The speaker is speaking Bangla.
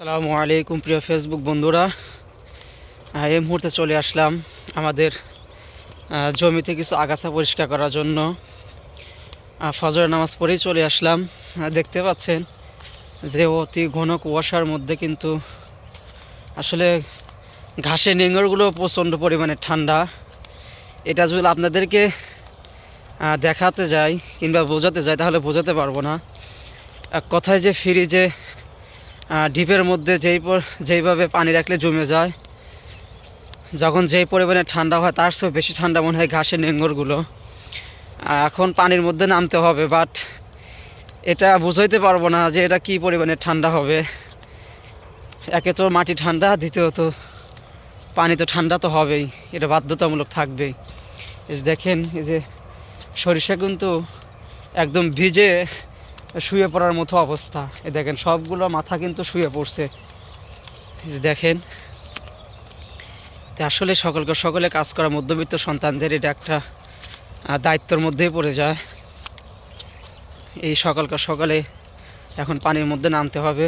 সালামু আলাইকুম প্রিয় ফেসবুক বন্ধুরা। এই মুহূর্তে চলে আসলাম আমাদের জমিতে কিছু আগাছা পরিষ্কার করার জন্য। আহ, ফজরের নামাজ পড়েই চলে আসলাম। দেখতে পাচ্ছেন যে অতি ঘন কুয়াশার মধ্যে কিন্তু আসলে ঘাসের নেঙ্গরগুলো প্রচণ্ড পরিমাণে ঠান্ডা। এটা যদি আপনাদেরকে দেখাতে যাই কিংবা বোঝাতে যাই তাহলে বোঝাতে পারব না। কথায় যে ফিরি আহ, ডিপের মধ্যে যেই যেইভাবে পানি রাখলে জমে যায়, যখন যেই পরিমাণে ঠান্ডা হয়, তার চেয়েও বেশি ঠান্ডা মনে হয় ঘাসের নেঙ্গরগুলো। এখন পানির মধ্যে নামতে হবে বাট এটা বুঝাইতে পারব না যে এটা কী পরিমাণে ঠান্ডা হবে। একে তো মাটি ঠান্ডা, দ্বিতীয়ত পানি তো ঠান্ডা তো হবেই, এটা বাধ্যতামূলক থাকবেই। দেখেন, এই যে সরিষা কিন্তু একদম ভিজে শুয়ে পড়ার মতো অবস্থা। এ দেখেন, সবগুলো মাথা কিন্তু শুয়ে পড়ছে। দেখেন আসলে সকলকে, সকলে কাজ করা মধ্যবিত্ত সন্তানদের এটা একটা দায়িত্বর মধ্যেই পড়ে যায়। এই সকালকার সকালে এখন পানির মধ্যে নামতে হবে।